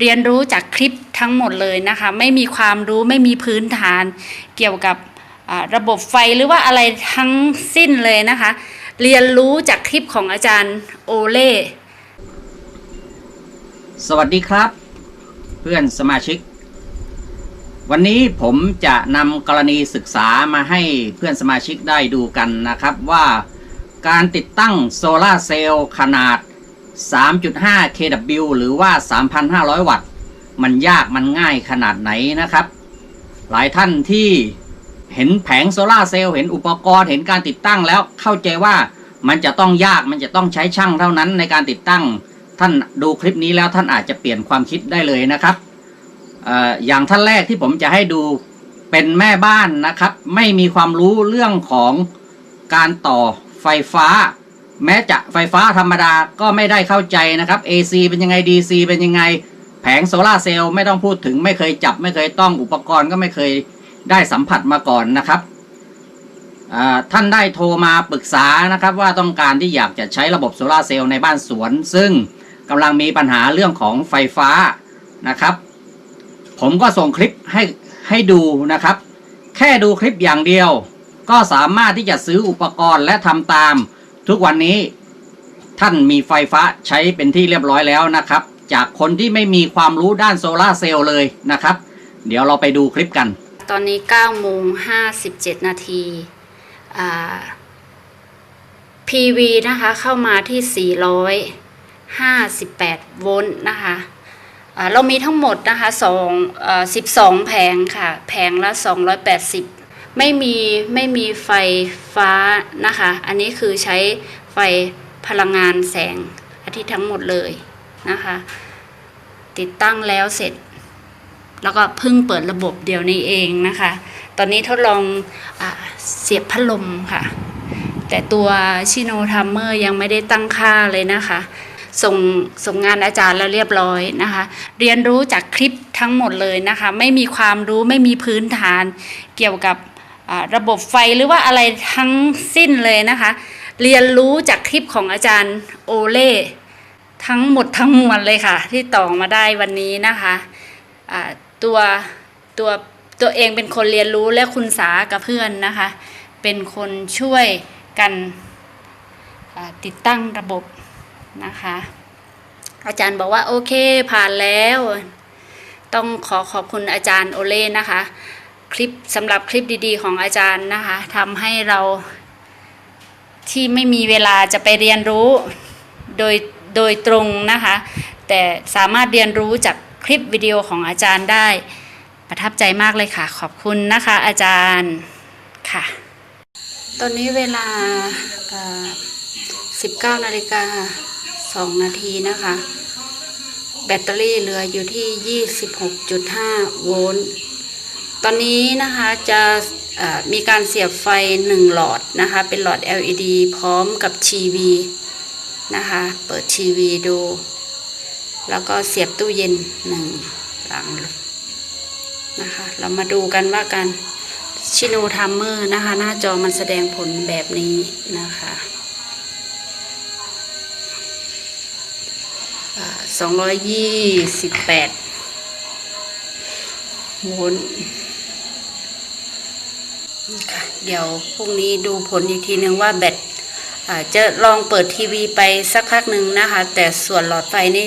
เรียนรู้จากคลิปทั้งหมดเลยนะคะ ไม่มีความรู้ไม่มีพื้นฐานเกี่ยวกับระบบไฟหรือว่าอะไรทั้งสิ้นเลยนะคะ เรียนรู้จากคลิปของอาจารย์โอเล่สวัสดีครับ เพื่อนสมาชิก วันนี้ผมจะนำกรณีศึกษามาให้เพื่อนสมาชิกได้ดูกันนะครับว่าการติดตั้งโซลาเซลล์ขนาด 3.5 kW หรือว่า 3,500 วัตต์ มันยากมันง่ายขนาดไหนนะครับ หลายท่านที่เห็นแผงโซลาเซลล์เห็นอุปกรณ์เห็นการติดตั้งแล้วเข้าใจว่ามันจะต้องยากมันจะต้องใช้ช่างเท่านั้นในการติดตั้ง ท่านดูคลิปนี้แล้วท่านอาจจะเปลี่ยนความคิดได้เลยนะครับออย่างท่านแรกที่ผมจะให้ดูเป็นแม่บ้านนะครับ ไม่มีความรู้เรื่องของการต่อไฟฟ้า แม้จะไฟฟ้าธรรมดาก็ไม่ได้เข้าใจนะครับ AC เป็นยังไง DC เป็นยังไง แผงโซลาเซลล์ไม่ต้องพูดถึงไม่เคยจับไม่เคยต้องอุปกรณ์ก็ไม่เคยได้สัมผัสมาก่อนนะครับท่านได้โทรมาปรึกษานะครับว่าต้องการที่อยากจะใช้ระบบโซลาเซลล์ในบ้านสวน ซึ่งกำลังมีปัญหาเรื่องของไฟฟ้านะครับ ผมก็ส่งคลิปให้ให้ดูนะครับ แค่ดูคลิปอย่างเดียว ก็สามารถที่จะซื้ออุปกรณ์และทำตาม ทุกวันนี้ท่านมีไฟฟ้าใช้เป็นที่เรียบร้อยแล้วนะครับ จากคนที่ไม่มีความรู้ด้านโซลาเซลล์เลยนะครับ เดี๋ยวเราไปดูคลิปกัน ตอนนี้9โมง57 นาทีา PV นะคะเข้ามาที่ 458 โวลต์นะคะเรามีทั้งหมดนะคะ2เอ่อ12 แผงค่ะ แผงละ 280 ไม่มีไม่มีไฟฟ้านะคะ อันนี้คือใช้ไฟพลังงานแสงอาทิตย์ทั้งหมดเลยนะคะ ติดตั้งแล้วเสร็จ แล้วก็เพิ่งเปิดระบบเดียวนี้เองนะคะ ตอนนี้ทดลองอเสียบพัดลมค่ะ แต่ตัวชิโนทัมเมอร์ยังไม่ได้ตั้งค่าเลยนะคะส่งส่งงานอาจารย์แล้วเรียบร้อยนะคะ เรียนรู้จากคลิปทั้งหมดเลยนะคะ ไม่มีความรู้ไม่มีพื้นฐานเกี่ยวกับ ระบบไฟหรือว่าอะไรทั้งสิ้นเลยนะคะ เรียนรู้จากคลิปของอาจารย์โอเล่ทั้งหมดทั้งมวลเลยค่ะ ที่ต่อมาได้วันนี้นะคะตัวตัวตัวเองเป็นคนเรียนรู้และคุณสากับเพื่อนนะคะ เป็นคนช่วยกันติดตั้งระบบนะคะ อาจารย์บอกว่าโอเคผ่านแล้ว ต้องขอขอบคุณอาจารย์โอเล่นะคะ คลิปสำหรับคลิปดี ๆ ของอาจารย์นะคะทำให้เราที่ไม่มีเวลาจะไปเรียนรู้โดยโดยตรงนะคะ แต่สามารถเรียนรู้จากคลิปวิดีโอของอาจารย์ได้ ประทับใจมากเลยค่ะ ขอบคุณนะคะอาจารย์ค่ะ ตอนนี้เวลา 19นาฬิกา2นาทีนะคะ แบตเตอรี่เหลืออยู่ที่ 26.5 โวลต์ ตอนนี้นะคะจะมีการเสียบไฟ 1 หลอดนะคะ เป็นหลอด LED พร้อมกับทีวีนะคะ เปิดทีวีดู แล้วก็เสียบตู้เย็นหนึ่งหลังนะคะ เรามาดูกันว่าการชิโนทัมเมอร์นะคะ หน้าจอมันแสดงผลแบบนี้นะคะสองร้อยยี่สิบแปดโวลต์ เดี๋ยวพรุ่งนี้ดูผลอีกทีนึงว่าแบตจะลองเปิดทีวีไปสักพักหนึ่งนะคะ แต่ส่วนหลอดไฟนี่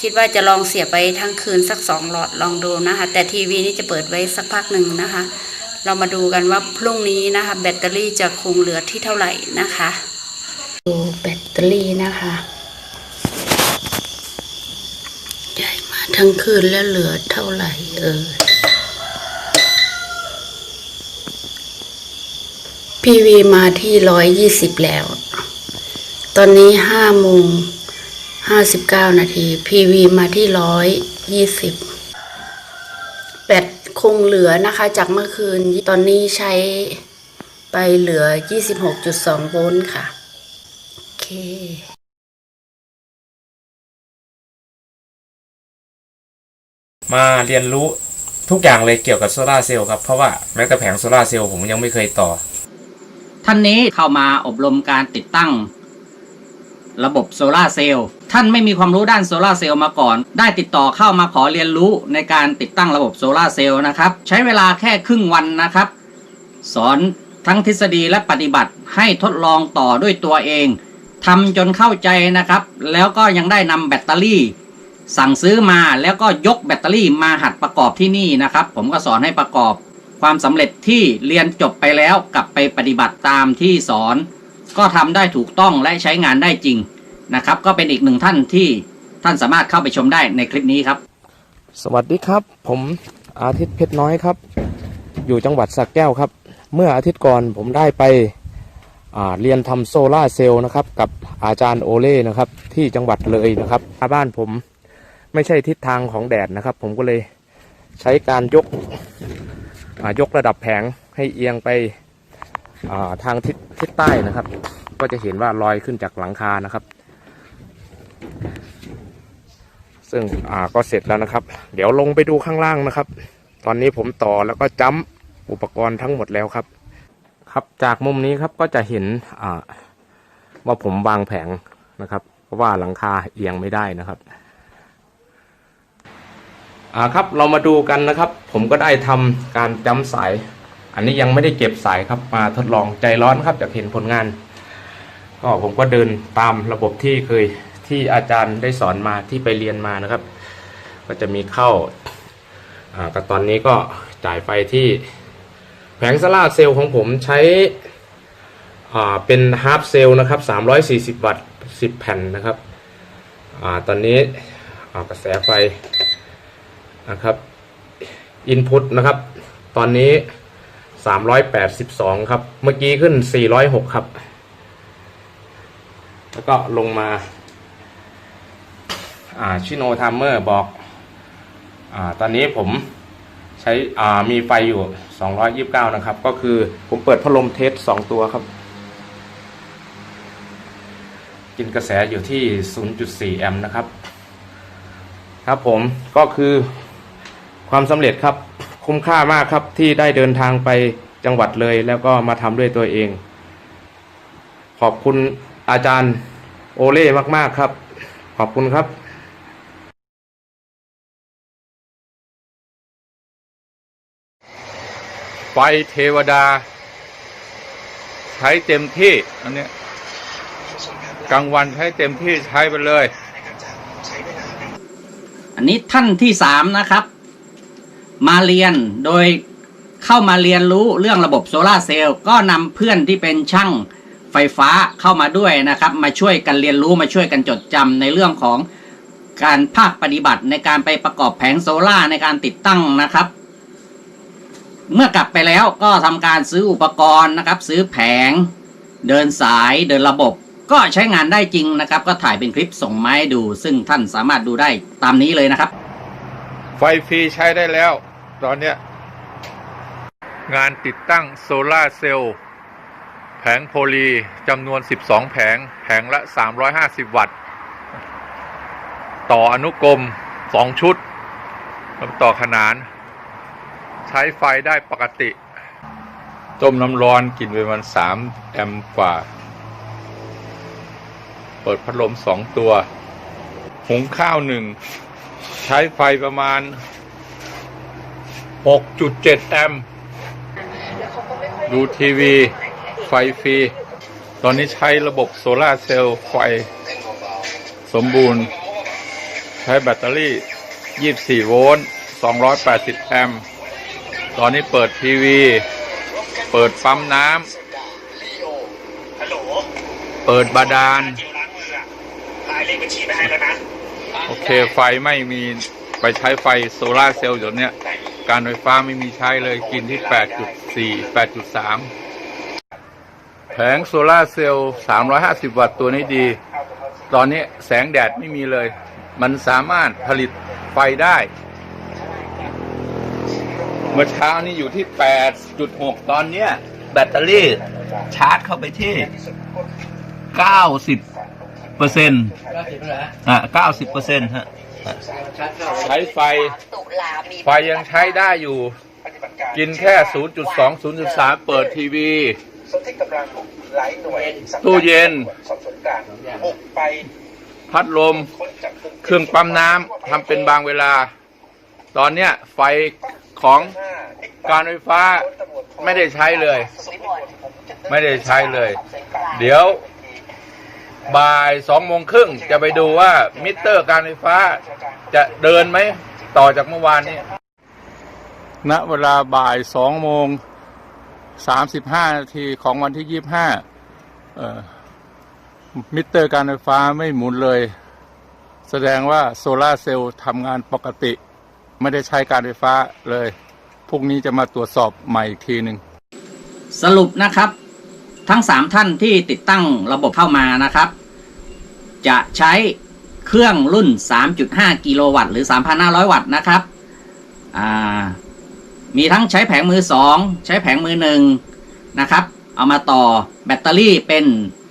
คิดว่าจะลองเสียไปทั้งคืนสักสองหลอดลองดูนะคะ แต่ทีวีนี่จะเปิดไว้สักพักหนึ่งนะคะ เรามาดูกันว่าพรุ่งนี้นะคะ แบตเตอรี่จะคงเหลือที่เท่าไหร่นะคะดูแบตเตอรี่นะคะใหญ่มาทั้งคืนแล้วเหลือเท่าไหร่เออ พีวีมาที่ร้อยยี่สิบแล้ว ตอนนี้ห้าโมงห้าสิบเก้านาที PV มาที่ร้อยยี่สิบแบตคงเหลือนะคะจากเมื่อคืน ตอนนี้ใช้ไปเหลือยี่สิบหกจุดสองโวลต์ค่ะ โอเคมาเรียนรู้ทุกอย่างเลยเกี่ยวกับโซลาเซลล์ครับ เพราะว่าแม้แต่แผงโซลาเซลล์ผมยังไม่เคยต่อ ท่านนี้เข้ามาอบรมการติดตั้ง ระบบโซลาเซลล์ท่านไม่มีความรู้ด้านโซลาเซลล์มาก่อน ได้ติดต่อเข้ามาขอเรียนรู้ในการติดตั้งระบบโซลาเซลล์นะครับ ใช้เวลาแค่ครึ่งวันนะครับ สอนทั้งทฤษฎีและปฏิบัติให้ทดลองต่อด้วยตัวเองทำจนเข้าใจนะครับ แล้วก็ยังได้นำแบตเตอรี่ สั่งซื้อมาแล้วก็ยกแบตเตอรี่มาหัดประกอบที่นี่นะครับ ผมก็สอนให้ประกอบ ความสำเร็จที่เรียนจบไปแล้วกลับไปปฏิบัติตามที่สอน ก็ทำได้ถูกต้องและใช้งานได้จริงนะครับ ก็เป็นอีกหนึ่งท่านที่ท่านสามารถเข้าไปชมได้ในคลิปนี้ครับ สวัสดีครับ ผมอาทิตย์เพชรน้อยครับ อยู่จังหวัดสระแก้วครับ เมื่ออาทิตย์ก่อนผมได้ไปเรียนทำโซลาเซลล์นะครับกับอาจารย์โอเล่นะครับที่จังหวัดเลยนะครับบ้านผมไม่ใช่ทิศทางของแดดนะครับ ผมก็เลยใช้การยก ยกระดับแผงให้เอียงไปาทางทิศทิศใต้นะครับ ก็จะเห็นว่าลอยขึ้นจากหลังคานะครับ ซึ่งก็เสร็จแล้วนะครับ เดี๋ยวลงไปดูข้างล่างนะครับ ตอนนี้ผมต่อแล้วก็จ้ำอุปกรณ์ทั้งหมดแล้วครับ ครับจากมุมนี้ครับก็จะเห็นว่าผมวางแผงนะครับ เพราะว่าหลังคาเอียงไม่ได้นะครับ อ่าครับเรามาดูกันนะครับ ผมก็ได้ทำการจ้ำสาย อันนี้ยังไม่ได้เก็บสายครับมาทดลองใจร้อนครับอยากเห็นผลงาน ก็ผมก็เดินตามระบบที่เคยที่อาจารย์ได้สอนมาที่ไปเรียนมานะครับ ก็จะมีเข้าอ่าแต่ตอนนี้ก็จ่ายไฟที่แผงโซล่าเซลล์ของผมใช้อ่าเป็นฮาร์ปเซลล์นะครับ 340 วัตต์ 10 แผ่นนะครับอ่าตอนนี้อ่ากระแสไฟ นะครับอินพุตนะครับ ตอนนี้ 382 ครับ เมื่อกี้ขึ้น 406 ครับ แล้วก็ลงมาอ่าชิโนทัมเมอร์บอกอ่าตอนนี้ผมใช้อ่ามีไฟอยู่ 229 นะครับ ก็คือผมเปิดพัดลมเทส 2 ตัวครับ กินกระแสอยู่ที่ 0.4 แอมป์นะครับ ครับผมก็คือ ความสำเร็จครับคุ้มค่ามากครับที่ได้เดินทางไปจังหวัดเลย แล้วก็มาทำด้วยตัวเอง ขอบคุณอาจารย์โอเล่มากๆครับ ขอบคุณครับไฟเทวดา ใช้เต็มที่อันเนี้ยกลางวันใช้เต็มที่ใช้ไปเลย อันนี้ท่านที่สามนะครับ มาเรียนโดยเข้ามาเรียนรู้เรื่องระบบโซลาเซลล์ก็นำเพื่อนที่เป็นช่างไฟฟ้าเข้ามาด้วยนะครับ มาช่วยกันเรียนรู้มาช่วยกันจดจำในเรื่องของการภาคปฏิบัติในการไปประกอบแผงโซลาในการติดตั้งนะครับ เมื่อกลับไปแล้วก็ทำการซื้ออุปกรณ์นะครับ ซื้อแผง เดินสายเดินระบบ ก็ใช้งานได้จริงนะครับ ก็ถ่ายเป็นคลิปส่งมาให้ดู ซึ่งท่านสามารถดูได้ตามนี้เลยนะครับ ไฟฟรีใช้ได้แล้ว ตอนเนี้ย งานติดตั้งโซลาเซลล์แผงโพลีจำนวน 12 แผง แผงละ 350 วัตต์ ต่ออนุกรม 2 ชุด ต่อขนาน ใช้ไฟได้ปกติ ต้มน้ำร้อนกินไปมัน 3 แอมป์กว่า เปิดพัดลม 2 ตัว หุงข้าวหนึ่ง ใช้ไฟประมาณ 6.7 แอมป์ดูทีวี ไฟฟรี ตอนนี้ใช้ระบบโซลาเซลล์ไฟ สมบูรณ์ ใช้แบตเตอรี่ 24 โวลต์ 280 แอมป์ตอนนี้เปิดทีวี เปิดปั๊มน้ำ เปิดบาดาล โอเคไฟไม่มีไปใช้ไฟโซลาเซลล์เดี๋ยวเนี้ยการไฟฟ้าไม่มีใช้เลยกินที่ 8.4 8.3 แผงโซลาเซลล์ 350 วัตต์ตัวนี้ดี ตอนนี้แสงแดดไม่มีเลย มันสามารถผลิตไฟได้ เมื่อเช้านี้อยู่ที่ 8.6 ตอนเนี้ยแบตเตอรี่ชาร์จเข้าไปที่ 90 เปอร์เซ็นต์อะ90เปอร์เซ็นต์ฮะใช้ไฟ ไฟยังใช้ได้อยู่ กินแค่ 0.2 0.3 เปิดทีวีหลายหน่วยสังกัดตู้เย็นสอบสวนกลางบุกไปพัดลมค้นจับกลุ่มเครื่องปั๊มน้ำทำเป็นบางเวลา ตอนเนี้ยไฟของการไฟฟ้าไม่ได้ใช้เลย ไม่ได้ใช้เลย เดี๋ยว บ่ายสองโมงครึ่งจะไปดูว่ามิเตอร์การไฟฟ้า จะเดินไหมต่อจากเมื่อวานนี้ ณ เวลาบ่ายสองโมงสามสิบห้านาทีของวันที่ยี่บห้ามิเตอร์การไฟฟ้าไม่หมุนเลย แสดงว่าโซลาร์เซลล์ทำงานปกติ ไม่ได้ใช้การไฟฟ้าเลย พรุ่งนี้จะมาตรวจสอบใหม่อีกทีหนึ่ง สรุปนะครับ ทั้ง 3 ท่านที่ติดตั้งระบบเข้ามานะครับ จะใช้เครื่องรุ่น 3.5 กิโลวัตต์หรือ 3,500 วัตต์นะครับ มีทั้งใช้แผงมือ 2 ใช้แผงมือ1นะครับ เอามาต่อแบตเตอรี่เป็น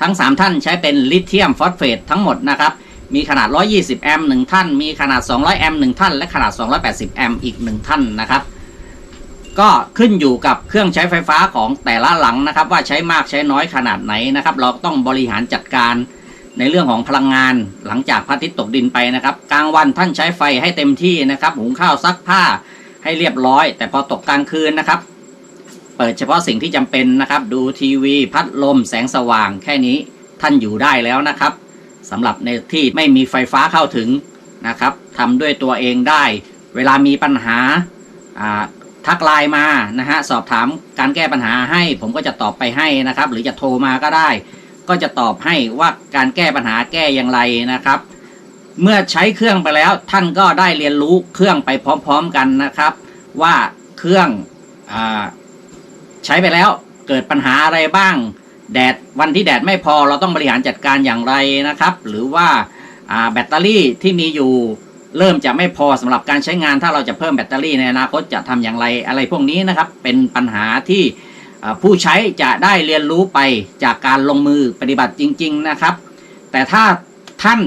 ทั้ง 3 ท่านใช้เป็นลิเธียมฟอสเฟตทั้งหมดนะครับ มีขนาด 120 แอมป์1ท่าน มีขนาด 200 แอมป์1ท่าน และขนาด 280 แอมป์อีก 1 ท่านนะครับ ก็ขึ้นอยู่กับเครื่องใช้ไฟฟ้าของแต่ละหลังนะครับ ว่าใช้มากใช้น้อยขนาดไหนนะครับ เราต้องบริหารจัดการในเรื่องของพลังงานหลังจากพระอาทิตย์ตกดินไปนะครับ กลางวันท่านใช้ไฟให้เต็มที่นะครับหุงข้าวซักผ้าให้เรียบร้อย แต่พอตกกลางคืนนะครับ เปิดเฉพาะสิ่งที่จำเป็นนะครับ ดูทีวีพัดลมแสงสว่างแค่นี้ท่านอยู่ได้แล้วนะครับสำหรับในที่ไม่มีไฟฟ้าเข้าถึงนะครับทำด้วยตัวเองได้ เวลามีปัญหาอ่า ทักไลน์มานะฮะสอบถามการแก้ปัญหาให้ ผมก็จะตอบไปให้นะครับ หรือจะโทรมาก็ได้ ก็จะตอบให้ว่าการแก้ปัญหาแก้อย่างไรนะครับ เมื่อใช้เครื่องไปแล้วท่านก็ได้เรียนรู้เครื่องไปพร้อม ๆกันนะครับ ว่าเครื่องอใช้ไปแล้วเกิดปัญหาอะไรบ้าง แดดวันที่แดดไม่พอเราต้องบริหารจัดการอย่างไรนะครับ หรือว่าแบตเตอรี่ที่มีอยู่ เริ่มจะไม่พอสำหรับการใช้งาน ถ้าเราจะเพิ่มแบตเตอรี่ในอนาคตจะทำอย่างไรอะไรพวกนี้นะครับ เป็นปัญหาที่ผู้ใช้จะได้เรียนรู้ไปจากการลงมือปฏิบัติจริง ๆนะครับ แต่ถ้าท่าน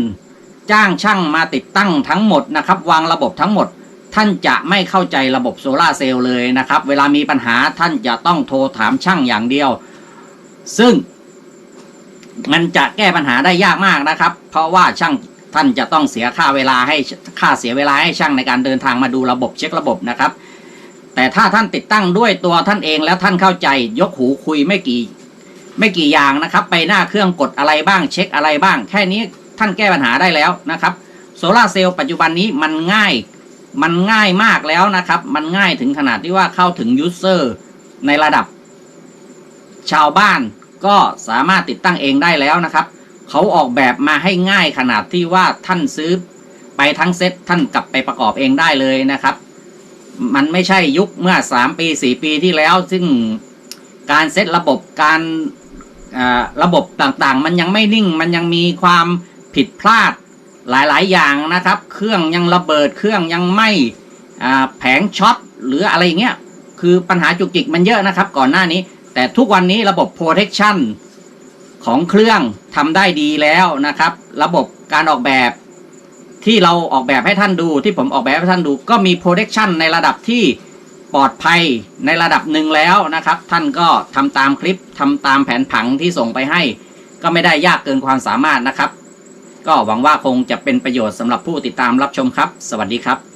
จ้างช่างมาติดตั้งทั้งหมดนะครับ วางระบบทั้งหมด ท่านจะไม่เข้าใจระบบโซลาเซลล์เลยนะครับ เวลามีปัญหาท่านจะต้องโทรถามช่างอย่างเดียว ซึ่งมันจะแก้ปัญหาได้ยากมากนะครับ เพราะว่าช่าง ท่านจะต้องเสียค่าเวลาให้ค่าเสียเวลาให้ช่างในการเดินทางมาดูระบบเช็คระบบนะครับ แต่ถ้าท่านติดตั้งด้วยตัวท่านเองแล้วท่านเข้าใจยกหูคุยไม่กี่ ไม่กี่อย่างนะครับ ไปหน้าเครื่องกดอะไรบ้างเช็คอะไรบ้าง แค่นี้ท่านแก้ปัญหาได้แล้วนะครับโซลาเซลล์ปัจจุบันนี้มันง่ายมันง่ายมากแล้วนะครับ มันง่ายถึงขนาดที่ว่าเข้าถึงยูเซอร์ในระดับ ชาวบ้านก็สามารถติดตั้งเองได้แล้วนะครับ เขาออกแบบมาให้ง่ายขนาดที่ว่าท่านซื้อไปทั้งเซ็ตท่านกลับไปประกอบเองได้เลยนะครับ มันไม่ใช่ยุคเมื่อ 3 ปี 4 ปีที่แล้ว ซึ่งการเซตระบบการระบบต่างๆ มันยังไม่นิ่ง มันยังมีความผิดพลาดหลายๆ อย่างนะครับ เครื่องยังระเบิดเครื่องยังไม่แผงช็อตหรืออะไรเงี้ยคือปัญหาจุกจิกมันเยอะนะครับ ก่อนหน้านี้ แต่ทุกวันนี้ระบบ protection ของเครื่องทำได้ดีแล้วนะครับ ระบบการออกแบบที่เราออกแบบให้ท่านดูที่ผมออกแบบให้ท่านดู ก็มี protection ในระดับที่ปลอดภัยในระดับหนึ่งแล้วนะครับ ท่านก็ทำตามคลิปทำตามแผนผังที่ส่งไปให้ ก็ไม่ได้ยากเกินความสามารถนะครับ ก็หวังว่าคงจะเป็นประโยชน์สำหรับผู้ติดตามรับชมครับ สวัสดีครับ